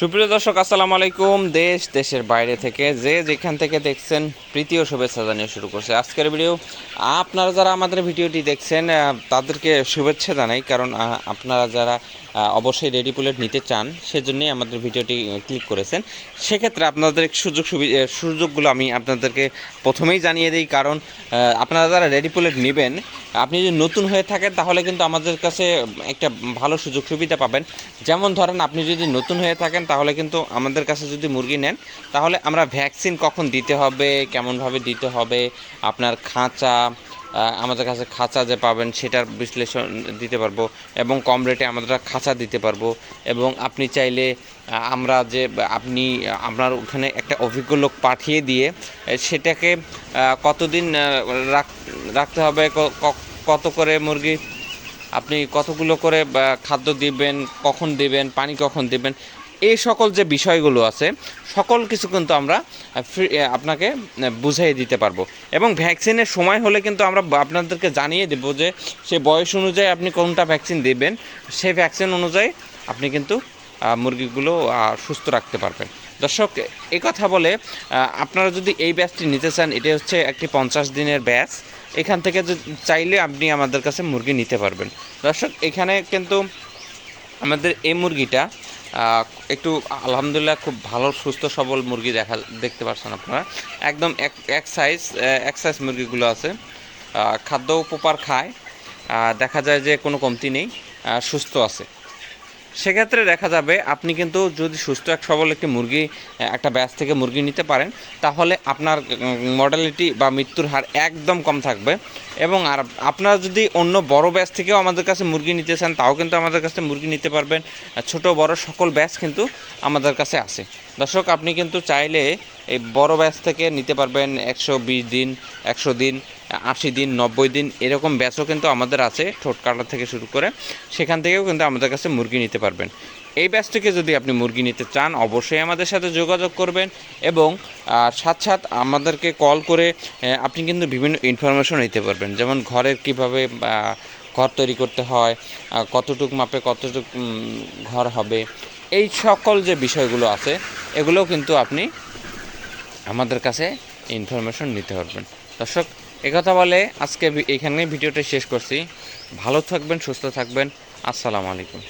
সুপ্রিয় দর্শক, আসসালামু আলাইকুম। দেশ, দেশের বাইরে থেকে যে যেখান থেকে দেখছেন, প্রীতি ও শুভেচ্ছা জানিয়ে শুরু করছে আজকের ভিডিও। আপনারা যারা আমাদের ভিডিওটি দেখছেন তাদেরকে শুভেচ্ছা জানাই, কারণ আপনারা যারা অবশ্যই রেডি পুলেট নিতে চান, সেজন্যই আমাদের ভিডিওটি ক্লিক করেছেন। সেক্ষেত্রে আপনাদের সুযোগ সুবিধা সুযোগগুলো আমি আপনাদেরকে প্রথমেই জানিয়ে দিই, কারণ আপনারা যারা রেডি পুলেট নেবেন, আপনি যদি নতুন হয়ে থাকেন, তাহলে কিন্তু আমাদের কাছে একটা ভালো সুযোগ সুবিধা পাবেন। যেমন ধরেন, আপনি যদি নতুন হয়ে থাকেন তাহলে কিন্তু আমাদের কাছে যদি মুরগি নেন, তাহলে আমরা ভ্যাকসিন কখন দিতে হবে, কেমনভাবে দিতে হবে, আপনার খাঁচা আমাদের কাছে খাঁচা যে পাবেন সেটার বিশ্লেষণ দিতে পারব এবং কম রেটে আমরা খাঁচা দিতে পারব এবং আপনি চাইলে আমরা যে আপনি, আপনার ওখানে একটা অভিজ্ঞ লোক পাঠিয়ে দিয়ে সেটাকে কতদিন রাখ- রাখতে হবে কত করে মুরগি, আপনি কতগুলো করে খাদ্য দিবেন, কখন দিবেন, পানি কখন দিবেন এই সকল যে বিষয়গুলো আছে, সকল কিছু কিন্তু আমরা আপনাকে বুঝাই দিতে পারব। এবং ভ্যাকসিনের সময় হলে কিন্তু আমরা আপনাদেরকে জানিয়ে দেবো যে সে বয়স অনুযায়ী আপনি কোনটা ভ্যাকসিন দেবেন, সেই ভ্যাকসিন অনুযায়ী আপনি কিন্তু মুরগিগুলো সুস্থ রাখতে পারবেন। দর্শক এই কথা বলে আপনারা যদি এই ব্যাচটি নিতে চান এটা হচ্ছে একটি পঞ্চাশ দিনের ব্যাচ এখান থেকে চাইলে আপনি আমাদের কাছে মুরগি নিতে পারবেন। দর্শক, এখানে কিন্তু আমাদের এই মুরগিটা একটু আলহামদুলিল্লাহ খুব ভালো, সুস্থ, সবল মুরগি দেখা, দেখতে পাচ্ছেন আপনারা। একদম এক এক সাইজ এক সাইজ মুরগিগুলো আছে। খাদ্য উপকার খায়। দেখা যায় যে কোনো কমতি নেই। সুস্থ আছে। সেক্ষেত্রে দেখা যাবে আপনি কিন্তু যদি সুস্থ এক সবল একটি মুরগি একটা ব্যাচ থেকে মুরগি নিতে পারেন, তাহলে আপনার মডালিটি বা মৃত্যুর হার একদম কম থাকবে। এবং আর আপনারা যদি অন্য বড় ব্যাচ থেকেও আমাদের কাছে মুরগি নিতে চান, তাও কিন্তু আমাদের কাছে মুরগি নিতে পারবেন। ছোট, বড় সকল ব্যাচ কিন্তু আমাদের কাছে আছে। দর্শক, আপনি কিন্তু চাইলে এই বড় ব্যাচ থেকে নিতে পারবেন একশো বিশ দিন, একশো দিন আশি দিন, নব্বই দিন এরকম ব্যাচও কিন্তু আমাদের আছে, ঠোঁট কাটা থেকে শুরু করে। সেখান থেকেও কিন্তু আমাদের কাছে মুরগি নিতে পারবেন। এই ব্যাচ থেকে যদি আপনি মুরগি নিতে চান, অবশ্যই আমাদের সাথে যোগাযোগ করবেন এবং সাথ সাথ আমাদেরকে কল করে আপনি কিন্তু বিভিন্ন ইনফরমেশন নিতে পারবেন। যেমন ঘরের কীভাবে ঘর তৈরি করতে হয় কতটুক মাপে কতটুক ঘর হবে, এই সকল যে বিষয়গুলো আছে, এগুলোও কিন্তু আপনি আমাদের কাছে ইনফরমেশন নিতে পারবেন। দর্শক একথা বলে আজকে এখানে ভিডিওটা শেষ করছি। ভালো থাকবেন সুস্থ থাকবেন। আসসালামু আলাইকুম।